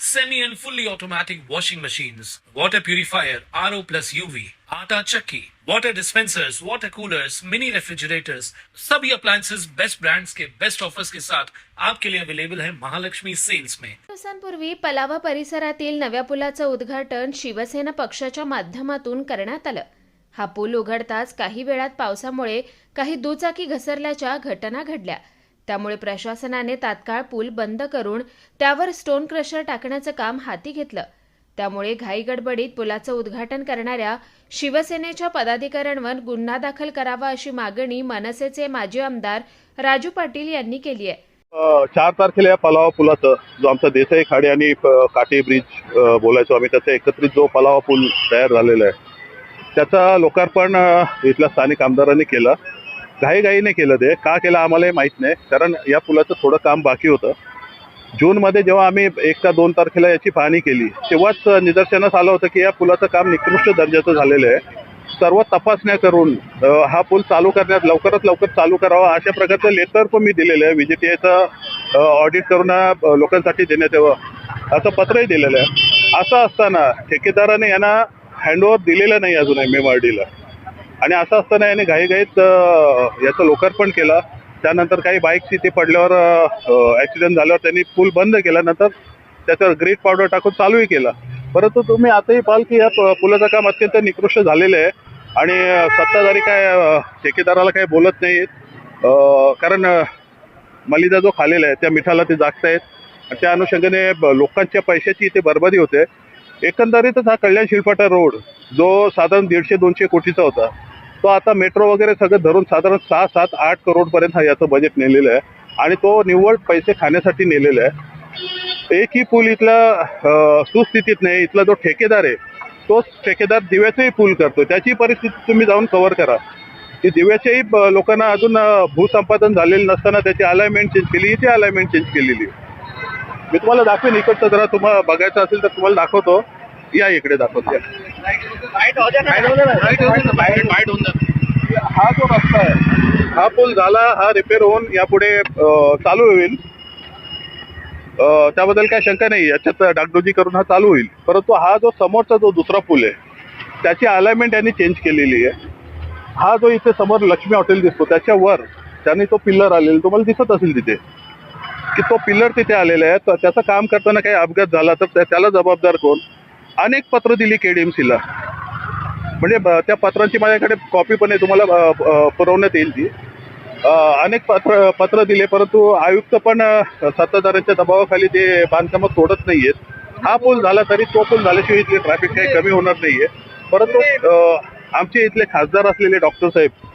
semi and fully automatic washing machines, water purifier, RO plus UV, आटा chakki, water dispensers, water coolers, mini refrigerators, सभी appliances. Best brands के best offers के साथ आपके लिए available है महालक्ष्मी सेल्स में दिवसांपूर्वी पलावा परिसरातील नव्या पुलाचं उद्घाटन शिवसेना पक्षाच्या माध्यमातून करण्यात आलं. हा पूल उघडताच काही वेळात पावसामुळे काही दुचाकी घसरल्याच्या घटना घडल्या. त्यामुळे प्रशासनाने तात्काळ पूल बंद करून त्यावर स्टोन क्रशर टाकण्याचं काम हाती घेतलं. त्यामुळे घाईगडबडीत पुलाचं उद्घाटन करणाऱ्या शिवसेनेच्या पदाधिकाऱ्यांवर गुन्हा दाखल करावा अशी मागणी मनसेचे माजी आमदार राजू पाटील यांनी केली आहे. चार तारखेला या पलावा पुलाचं जो आमचा देसाई खाडी आणि काटे ब्रिज बोलायचो आम्ही त्याचा एकत्रित जो पलावा पूल तयार झालेला आहे त्याचा लोकार्पण इथल्या स्थानिक आमदारांनी केलं. घाईघाईने केलं ते. का केलं आम्हालाही माहीत नाही. कारण या पुलाचं थोडं काम बाकी होतं. जूनमध्ये जेव्हा आम्ही एक का दोन तारखेला याची पाहणी केली तेव्हाच निदर्शनास आलं होतं की या पुलाचं काम निकृष्ट दर्जाचं झालेलं आहे. सर्व तपासण्या करून हा पूल चालू करण्यात लवकरात लवकर चालू करावा अशा प्रकारचं लेटर पण मी दिलेलं आहे. व्हीजीटीएचं ऑडिट करून लोकांसाठी देण्यात यावं असं पत्रही दिलेलं आहे. असं असताना ठेकेदाराने यांना हँडओव्हर दिलेलं नाही अजून मेमआरडीला आणि असं असताना याने घाईघाईत याचं लोकार्पण केलं. त्यानंतर काही बाईक्स इथे पडल्यावर ॲक्सिडेंट झाल्यावर त्यांनी पूल बंद केल्यानंतर त्याच्यावर ग्रीट पावडर टाकून चालूही केला. परंतु तुम्ही आताही पाहाल की या प- पुलाचं काम अत्यंत निकृष्ट झालेलं आहे. आणि सत्ताधारी काय ठेकेदाराला काही बोलत नाहीत. कारण मलिदा जो खालेला आहे त्या मिठाला ते जागतायत. आणि त्या अनुषंगाने ब- लोकांच्या पैशाची इथे बरबादी होते. एकंदरीतच हा कल्याण शिलपाटा रोड जो साधारण दीडशे दोनशे कोटीचा होता तो आता मेट्रो वगैरे सगळं धरून साधारण सहा सात आठ करोडपर्यंत हा याचं बजेट नेलेलं आहे. आणि तो निव्वळ पैसे खाण्यासाठी नेलेला आहे. एकही पूल इथला सुस्थितीत नाही. इथला जो ठेकेदार आहे तोच ठेकेदार दिव्याचंही पूल करतो त्याची परिस्थिती तुम्ही जाऊन कव्हर करा. की दिव्याच्याही लोकांना अजून भूसंपादन झालेलं नसताना त्याची अलायमेंट चेंज केली ती अलायमेंट चेंज केलेली मी तुम्हाला दाखवेन इकडचं जरा तुम्हाला बघायचं असेल तर तुम्हाला दाखवतो. या इकडे दाखवतो या. हा जो रस्ता आहे हा पूल झाला हा रिपेअर होऊन यापुढे चालू होईल. त्याबद्दल काय शंका नाही. याच्यात डागडोजी करून हा चालू होईल. परंतु हा जो समोरचा जो दुसरा पूल आहे त्याची अलाइनमेंट यांनी चेंज केलेली आहे. हा जो इथे समोर लक्ष्मी हॉटेल दिसतो त्याच्यावर त्याने तो पिल्लर आलेला तुम्हाला दिसत असेल तिथे की तो पिल्लर तिथे आलेला आहे. तर त्याचं काम करताना काही अपघात झाला तर त्या- त्याला जबाबदार कोण? अनेक पत्र दिली के डी एम सीला म्हणजे त्या पत्रांची माझ्याकडे कॉपी पण आहे तुम्हाला पुरवण्यात येईल ती. अनेक पत्र पत्र दिले परंतु आयुक्त पण सत्ताधाऱ्यांच्या दबावाखाली ते बांधकामं सोडत आहेत हा पूल झाला तरी तो पूल झाल्याशिवाय इथले ट्रॅफिक काही कमी होणार नाही आहे परंतु आमचे इथले खासदार असलेले डॉक्टर साहेब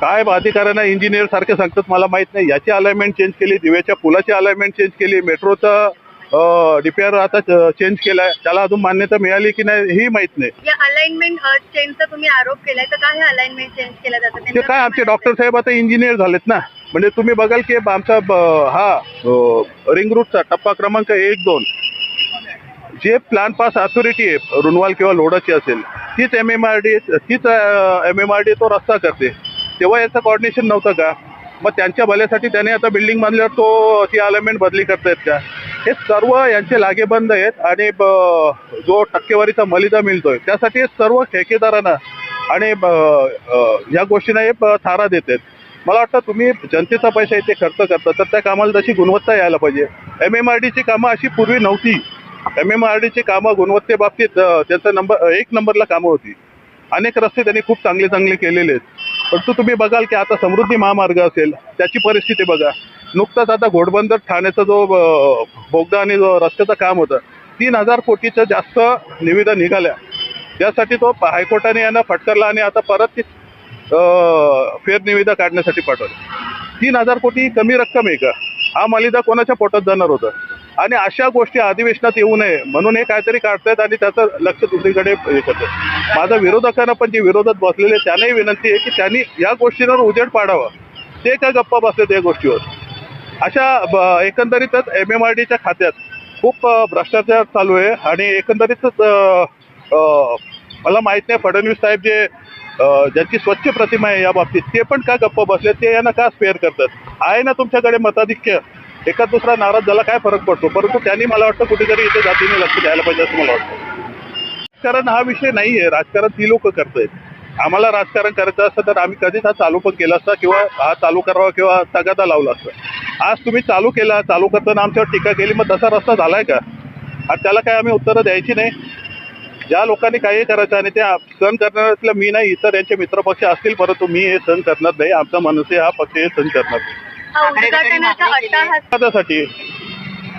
काय अधिकाऱ्यांना इंजिनियर सारखे सांगतात मला माहीत नाही. याची अलाइनमेंट चेंज केली दिव्याच्या पुलाची अलाइनमेंट चेंज केली मेट्रोचा डिपेअर आता चेंज केलाय. त्याला अजून मान्यता मिळाली की नाही ही माहीत नाही. या अलाइनमेंट चेंजचा तुम्ही आरोप केलाय तर काय अलाइनमेंट चेंज केलं जातं? ते काय आमचे? डॉक्टर साहेब आता इंजिनियर झालेत ना. म्हणजे तुम्ही बघाल की आमचा हा रिंग रूटचा टप्पा क्रमांक एक दोन. जे प्लॅन पास अथॉरिटी आहे रुनवाल किंवा लोडाची असेल तीच एम एम आर डी तीच एम एम आर डी तो रस्ता करते. तेव्हा याचं कॉर्डिनेशन नव्हतं का? मग त्यांच्या भल्यासाठी त्याने आता बिल्डिंग बांधल्यावर तो ती अलाइनमेंट बदली करतायत का? हे सर्व यांचे लागेबंद आहेत आणि जो टक्केवारीचा मलिदा मिळतोय त्यासाठी सर्व ठेकेदारांना आणि या गोष्टींना हे थारा देत आहेत मला वाटतं तुम्ही जनतेचा पैसा इथे खर्च करता तर त्या कामाला तशी गुणवत्ता यायला पाहिजे. एम एम आर डीची कामं अशी पूर्वी नव्हती. एम एम आर डीची कामं गुणवत्तेबाबतीत त्यांचा नंबर एक नंबरला कामं होती. अनेक रस्ते त्यांनी खूप चांगले चांगले केलेले आहेत. परंतु तुम्ही बघाल की आता समृद्धी महामार्ग असेल त्याची परिस्थिती बघा. नुकताच आता घोडबंदर ठाण्याचा जो बोगदा आणि जो रस्त्याचं काम होतं तीन हजार कोटीचं जास्त निविदा निघाल्या. त्यासाठी तो हायकोर्टाने यांना फटकारला आणि आता परत ती फेरनिविदा काढण्यासाठी पाठवली. तीन हजार कोटी कमी रक्कम आहे का? हा मालिदा कोणाच्या पोटात जाणार होता? आणि अशा गोष्टी अधिवेशनात येऊ नये म्हणून हे काहीतरी काढतायत आणि त्याचं लक्ष दुसरीकडे हे करतात माझा विरोधकांना पण जे विरोधात बसलेले त्यांनाही विनंती आहे की त्यांनी या गोष्टींवर उजेड पाडावा. ते काय गप्पा बसलेत या गोष्टीवर. अशा एकंदरीतच एम एम आर डीच्या खात्यात खूप भ्रष्टाचार चालू आहे आणि एकंदरीतच मला माहीत नाही फडणवीस साहेब जे ज्यांची स्वच्छ प्रतिमा आहे या बाबतीत ते पण का गप्प बसले ते यांना का स्पेअर करतात? आहे ना तुमच्याकडे मताधिक्य? एका दुसरा नाराज झाला काय फरक पडतो? परंतु त्यांनी मला वाटतं कुठेतरी इथे जातीने लक्ष द्यायला पाहिजे असं मला वाटतं. राजकारण हा विषय नाही आहे राजकारण ती लोक करतायत. आम्हाला राजकारण करायचं असतं तर आम्ही कधीच हा चालू पण केला असता किंवा हा चालू करावा किंवा तगादा लावला असता. आज तुम्ही चालू केला चालू करताना आमच्यावर टीका केली मग तसा रस्ता झालाय का? आणि त्याला काय आम्ही उत्तरं द्यायची नाही? ज्या लोकांनी काही करायचं आणि ते सण करणाऱ्यातलं मी नाही इतर यांचे मित्रपक्ष असतील परंतु मी हे सण करणार नाही. आमचा मनसे हा पक्ष हे सण करणार नाही. त्यासाठी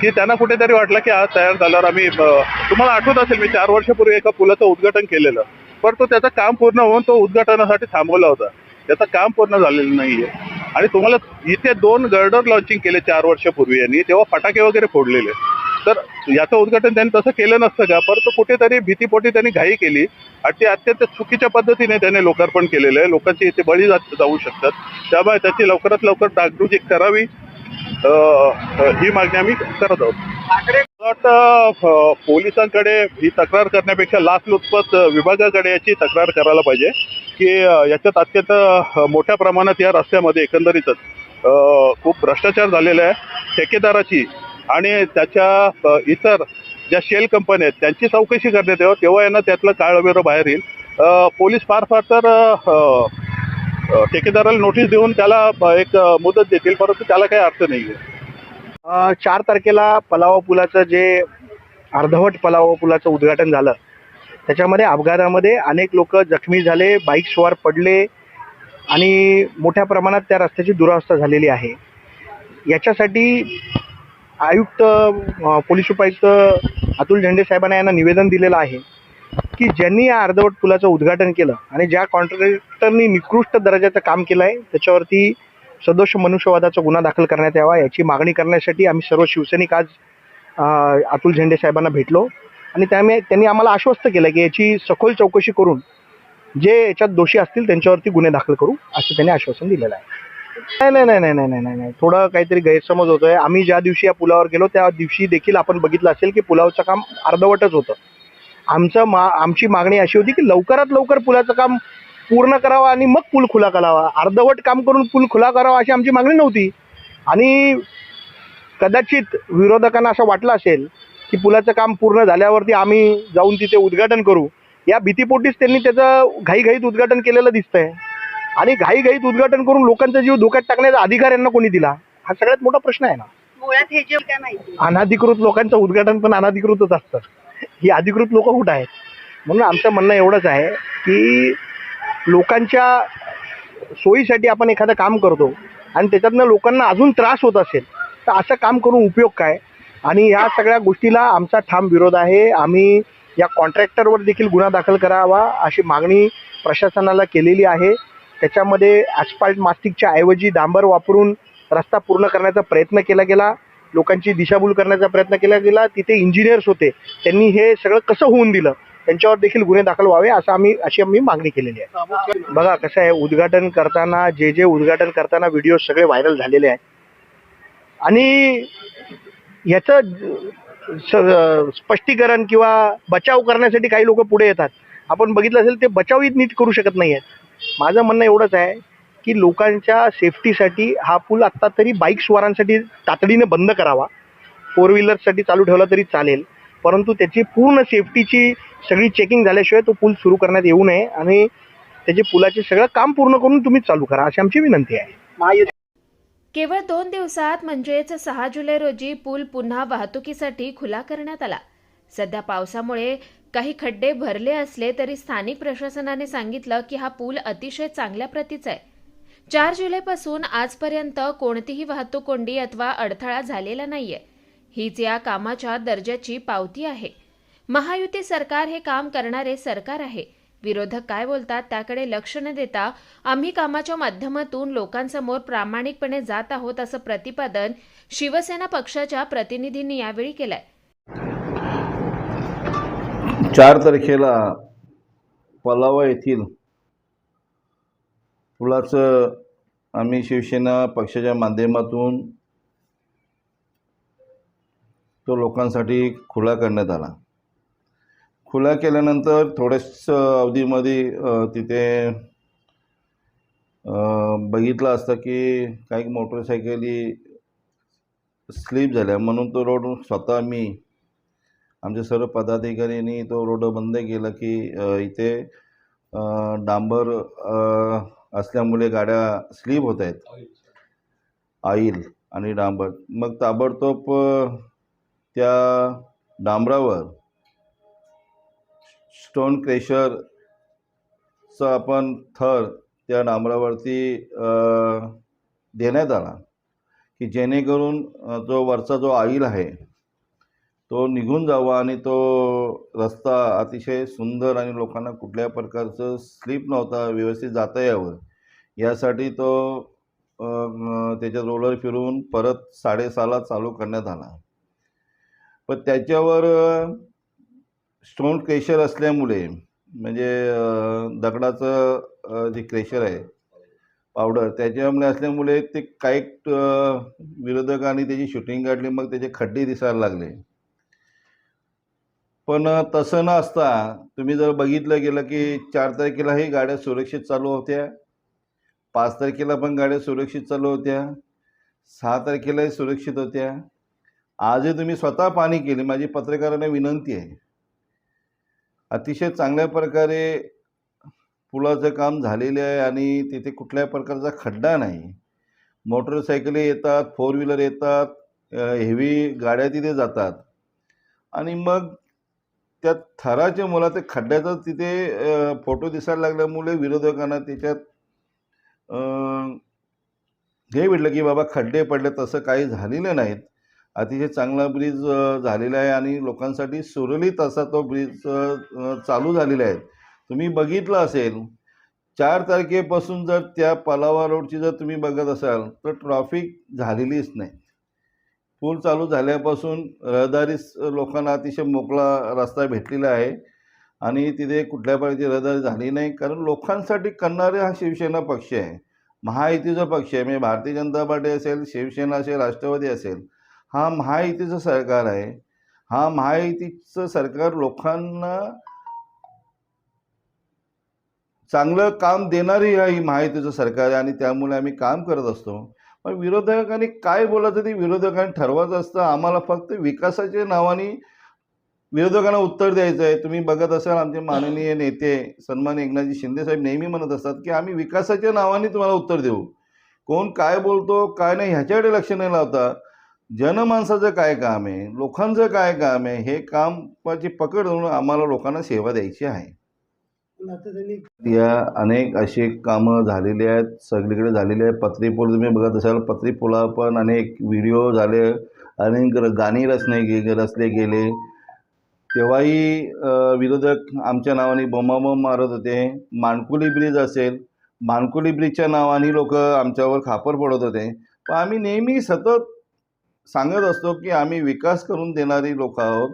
की त्यांना कुठेतरी वाटलं की आज तयार झाल्यावर आम्ही तुम्हाला आठवत असेल मी चार वर्षापूर्वी एका पुलाचं उद्घाटन केलेलं. परंतु त्याचं काम पूर्ण होऊन तो उद्घाटनासाठी थांबवला होता. त्याचं काम पूर्ण झालेलं नाहीये. आणि तुम्हाला इथे दोन गर्डर लॉन्चिंग केले चार वर्षापूर्वी यांनी तेव्हा फटाके वगैरे फोडलेले. तर याचं उद्घाटन त्यांनी तसं केलं नसतं का? परंतु कुठेतरी भीतीपोटी त्यांनी घाई केली आणि ते अत्यंत चुकीच्या पद्धतीने त्याने लोकार्पण केलेलं आहे. लोकांची इथे बळी जात जाऊ शकतात. त्यामुळे त्याची लवकरात लवकर डागडुजी करावी ही मागणी आम्ही करत आहोत. मला वाटतं पोलिसांकडे ही तक्रार करण्यापेक्षा लाचलुचपत विभागाकडे याची तक्रार करायला पाहिजे की याच्यात अत्यंत मोठ्या प्रमाणात या रस्त्यामध्ये एकंदरीतच खूप भ्रष्टाचार झालेला आहे. ठेकेदाराची आणि त्याच्या इतर ज्या शेल कंपन्या आहेत त्यांची चौकशी करण्यात यावं तेव्हा यांना त्यातलं काळवेरं बाहेर येईल. पोलीस फार फार तर ठेकेदाराला नोटीस देऊन त्याला एक मुदत देतील परंतु त्याला काही अर्थ नाही आहे चार तारखेला पलावा पुलाचं जे अर्धवट पलावा पुलाचं उद्घाटन झालं त्याच्यामध्ये अपघातामध्ये अनेक लोक जखमी झाले बाईक स्वार पडले आणि मोठ्या प्रमाणात त्या रस्त्याची दुरावस्था झालेली आहे. याच्यासाठी आयुक्त पोलीस उपायुक्त अतुल झेंडे साहेबांना यांना निवेदन दिलेलं आहे की ज्यांनी या अर्धवट पुलाचं उद्घाटन केलं आणि ज्या कॉन्ट्रॅक्टरनी निकृष्ट दर्जाचं काम केलं आहे त्याच्यावरती सदोष मनुष्यवादाचा गुन्हा दाखल करण्यात यावा याची मागणी करण्यासाठी आम्ही सर्व शिवसैनिक आज अतुल झेंडे साहेबांना भेटलो. आणि त्यामुळे त्यांनी आम्हाला आश्वस्त केलं की याची सखोल चौकशी करून जे याच्यात दोषी असतील त्यांच्यावरती गुन्हे दाखल करू असं त्यांनी आश्वासन दिलेलं आहे. नाही नाही नाही नाही नाही नाही नाही. थोडं काहीतरी गैरसमज होतोय. आम्ही ज्या दिवशी या पुलावर गेलो त्या दिवशी देखील आपण बघितलं असेल की पुलावचं काम अर्धवटच होतं. आमचं मा आमची मागणी अशी होती की लवकरात लवकर पुलाचं काम पूर्ण करावं आणि मग पूल खुला करावा. अर्धवट काम करून पूल खुला करावा अशी आमची मागणी नव्हती. आणि कदाचित विरोधकांना असं वाटलं असेल की पुलाचं काम पूर्ण झाल्यावरती आम्ही जाऊन तिथे उद्घाटन करू. या भीतीपोटीच त्यांनी त्याचं घाईघाईत उद्घाटन केलेलं दिसतंय. आणि घाईघाईत उद्घाटन करून लोकांचा जीव धोक्यात टाकण्याचा अधिकार यांना कोणी दिला? हा सगळ्यात मोठा प्रश्न आहे ना. मुळात हे जे काय माहिती अनाधिकृत लोकांचं उद्घाटन पण अनाधिकृतच असतं. ही अधिकृत लोक कुठं आहेत? म्हणून आमचं म्हणणं एवढंच आहे की लोकांच्या सोयीसाठी आपण एखादं काम करतो आणि त्याच्यातनं लोकांना अजून त्रास होत असेल तर असं काम करून उपयोग काय? आणि ह्या सगळ्या गोष्टीला आमचा ठाम विरोध आहे. आम्ही या कॉन्ट्रॅक्टरवर देखील गुन्हा दाखल करावा अशी मागणी प्रशासनाला केलेली आहे. त्याच्यामध्ये ॲस्फाल्ट मास्टिकच्या ऐवजी डांबर वापरून रस्ता पूर्ण करण्याचा प्रयत्न केला गेला. लोकांची दिशाभूल करण्याचा प्रयत्न केला गेला. तिथे इंजिनियर्स होते. त्यांनी हे सगळं कसं होऊन दिलं? त्यांच्यावर देखील गुन्हे दाखल व्हावे असं आम्ही अशी आम्ही मागणी केलेली आहे. बघा कसं आहे उद्घाटन करताना जे जे उद्घाटन करताना व्हिडिओ सगळे व्हायरल झालेले आहेत. आणि याचं स्पष्टीकरण किंवा बचाव करण्यासाठी काही लोक पुढे येतात. आपण बघितलं असेल ते बचावही नीट करू शकत नाही आहेत माझं म्हणणं एवढंच आहे की लोकांच्या सेफ्टीसाठी हा पूल आत्ता तरी बाईक स्वारांसाठी तातडीने बंद करावा. फोर व्हीलरसाठी चालू ठेवला तरी चालेल. परंतु त्याची पूर्ण सेफ्टीची सगळी चेकिंग झाल्याशिवाय तो पूल सुरू करण्यात येऊ नये आणि त्याचे पुलाचे सगळं काम पूर्ण करून तुम्ही चालू करा अशी आमची विनंती आहे. केवळ दोन दिवसात म्हणजेच सहा जुलै रोजी पूल पुन्हा वाहतुकीसाठी खुला करण्यात आला. सध्या पावसामुळे काही खड्डे भरले असले तरी स्थानिक प्रशासनाने सांगितलं की हा पूल अतिशय चांगल्या प्रतीचा आहे. चार जुलैपासून आजपर्यंत कोणतीही वाहतूक कोंडी अथवा अडथळा झालेला नाहीये. हीच या कामाच्या दर्जाची पावती आहे. महायुती सरकार हे काम करणारे सरकार आहे. विरोधक काय बोलतात त्याकडे लक्ष न देता आम्ही कामाच्या माध्यमातून लोकांसमोर प्रामाणिकपणे जात आहोत असं प्रतिपादन शिवसेना पक्षाच्या प्रतिनिधींनी यावेळी केलंय. चार तारखेला पलावा येथील पुलाचं आम्ही शिवसेना पक्षाच्या माध्यमातून तो लोकांसाठी खुला करण्यात आला. खुला केल्यानंतर थोड्याच अवधीमध्ये तिथे बघितलं असतं की काही मोटरसायकली स्लिप झाल्या. म्हणून तो रोड स्वतः मी आमचे सर्व पदाधिकाऱ्यांनी तो रोड बंद केला की इथे डांबर असल्यामुळे गाड्या स्लीप होत आहेत. आईल आणि डांबर. मग ताबडतोब त्या डांबरावर स्टोन क्रेशरचा आपण थर त्या डांबरावरती देण्यात आला की जेणेकरून जो वरचा जो आईल आहे तो निघून जावा आणि तो रस्ता अतिशय सुंदर आणि लोकांना कुठल्या प्रकारचं स्लीप नव्हता व्यवस्थित जाता यावं. यासाठी तो त्याच्यात रोलर फिरून परत साडेसहाला चालू करण्यात आला. पण त्याच्यावर स्टोन क्रेशर असल्यामुळे म्हणजे दगडाचं जे क्रेशर आहे पावडर त्याच्यामुळे असल्यामुळे ते काही विरोधकांनी त्याची शूटिंग काढली मग त्याचे खड्डे दिसायला लागले. पण तसं न असता तुम्ही जर बघितलं गेलं की चार तारखेलाही गाड्या सुरक्षित चालू होत्या. पाच तारखेला पण गाड्या सुरक्षित चालू होत्या. सहा तारखेलाही सुरक्षित होत्या. आजही तुम्ही स्वतः पाणी केली. माझी पत्रकारांना विनंती आहे. अतिशय चांगल्या प्रकारे पुलाचं काम झालेले आहे आणि तिथे कुठल्याही प्रकारचा खड्डा नाही. मोटरसायकली येतात फोर व्हीलर येतात हेवी गाड्या तिथे जातात. आणि मग त्या थराच्या मुलाच्या खड्ड्याचा तिथे फोटो दिसायला लागल्यामुळे विरोधकांना त्याच्यात हे भेटलं की बाबा खड्डे पडले तसं काही झालेलं नाहीत अतिशय चांगला ब्रिज झालेला आहे आणि लोकांसाठी सुरळीत असा तो ब्रिज चालू झालेला आहे. तुम्ही बघितलं असेल चार तारखेपासून जर त्या पलावा रोडची जर तुम्ही बघत असाल तर ट्रॉफिक झालेलीच नाही. पूल चालू झाल्यापासून रहदारी लोकांना अतिशय मोकळा रस्ता भेटलेला आहे. आणि तिथे कुठल्या प्रकारची रहदारी झाली नाही. कारण लोकांसाठी करणारे हा शिवसेना पक्ष आहे. महायुतीचा पक्ष आहे. म्हणजे भारतीय जनता पार्टी असेल शिवसेना असेल राष्ट्रवादी असेल हा महायुतीचं सरकार आहे. हा महायुतीचं सरकार लोकांना चांगलं काम देणारी ही महायुतीचं सरकार आहे. आणि त्यामुळे आम्ही काम करत असतो. पण विरोधकांनी काय बोलायचं ते विरोधकांनी ठरवायचं असतं. आम्हाला फक्त विकासाच्या नावाने विरोधकांना उत्तर द्यायचं आहे. तुम्ही बघत असाल आमचे माननीय नेते सन्मान एकनाथजी शिंदे साहेब नेहमी म्हणत असतात की आम्ही विकासाच्या नावाने तुम्हाला उत्तर देऊ. कोण काय बोलतो काय नाही ह्याच्याकडे लक्ष नाही लावता. जनमानसाचं काय काम आहे? लोकांचं काय काम आहे? हे कामाची पकड धरून आम्हाला लोकांना सेवा द्यायची आहे. या अनेक अशी कामं झालेली आहेत सगळीकडे झालेली आहे पत्री पूल तुम्ही बघत असाल पत्री पुला पण अनेक व्हिडिओ झाले अनेक गाणी रचने गे रचले गेले. तेव्हाही विरोधक आमच्या नावाने बोमाबोम मारत होते. मानकुली ब्रिज असेल मानकुली ब्रिजच्या नावाने लोक आमच्यावर खापर पडत होते. पण आम्ही नेहमी सतत सांगत असतो की आम्ही विकास करून देणारी लोक आहोत.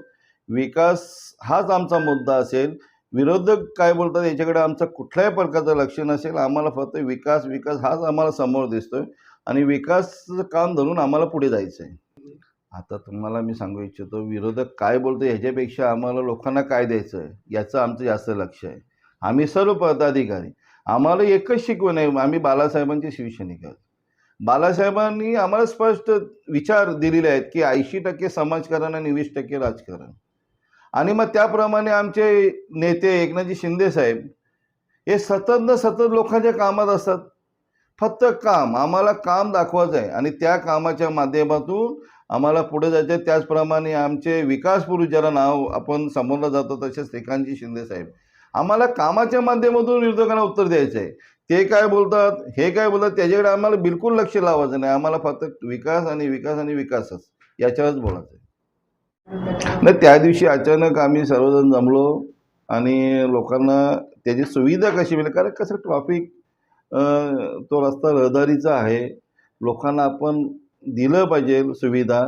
विकास हाच आमचा मुद्दा असेल. विरोधक काय बोलतात याच्याकडे आमचं कुठल्याही प्रकारचं लक्ष नसेल. आम्हाला फक्त विकास विकास हाच आम्हाला समोर दिसतोय. आणि विकासचं काम धरून आम्हाला पुढे जायचं आहे आता तुम्हाला मी सांगू इच्छितो विरोधक काय बोलतो ह्याच्यापेक्षा आम्हाला लोकांना काय द्यायचं आहे याचं आमचं जास्त लक्ष आहे. आम्ही सर्व पदाधिकारी आम्हाला एकच शिकवण आहे आम्ही बालासाहेबांचे शिवसैनिक आहोत. बालासाहेबांनी आम्हाला स्पष्ट विचार दिलेले आहेत की ऐंशी टक्के समाजकारण आणि वीस टक्के राजकारण. आणि मग त्याप्रमाणे आमचे नेते एकनाथजी शिंदे साहेब हे सतत न सतत लोकांच्या कामात असतात. फक्त काम आम्हाला काम दाखवायचं आहे. आणि त्या कामाच्या माध्यमातून आम्हाला पुढे जायचं आहे. त्याचप्रमाणे आमचे विकास पुरुष ज्याला नाव आपण समोरलं जातो तसेच श्रीकांतजी शिंदे साहेब. आम्हाला कामाच्या माध्यमातून विरोधकांना उत्तर द्यायचं आहे. ते काय बोलतात हे काय बोलतात त्याच्याकडे आम्हाला बिलकुल लक्ष लावायचं नाही. आम्हाला फक्त विकास आणि विकास आणि विकासच याच्यावरच बोलायचं आहे. नाही त्या दिवशी अचानक आम्ही सर्वजण जमलो आणि लोकांना त्याची सुविधा कशी मिळेल? कारण कसं ट्रॉफिक तो रस्ता रहदारीचा आहे. लोकांना आपण दिलं पाहिजे सुविधा.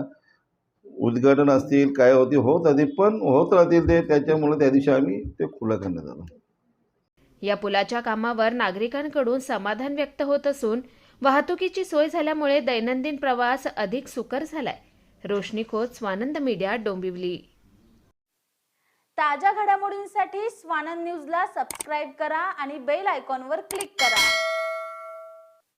उद्घाटन असतील काय होती होत राहतील पण होत राहतील ते. त्याच्यामुळे त्या दिवशी आम्ही ते खुलं करण्यात आलं. या पुलाच्या कामावर नागरिकांकडून समाधान व्यक्त होत असून वाहतुकीची सोय झाल्यामुळे दैनंदिन प्रवास अधिक सुकर झालाय. रोशनी खोत स्वानंद मीडिया डोंबिवली. ताज्या घडामोडींसाठी स्वानंद न्यूजला सबस्क्राईब करा आणि बेल आयकॉनवर क्लिक करा.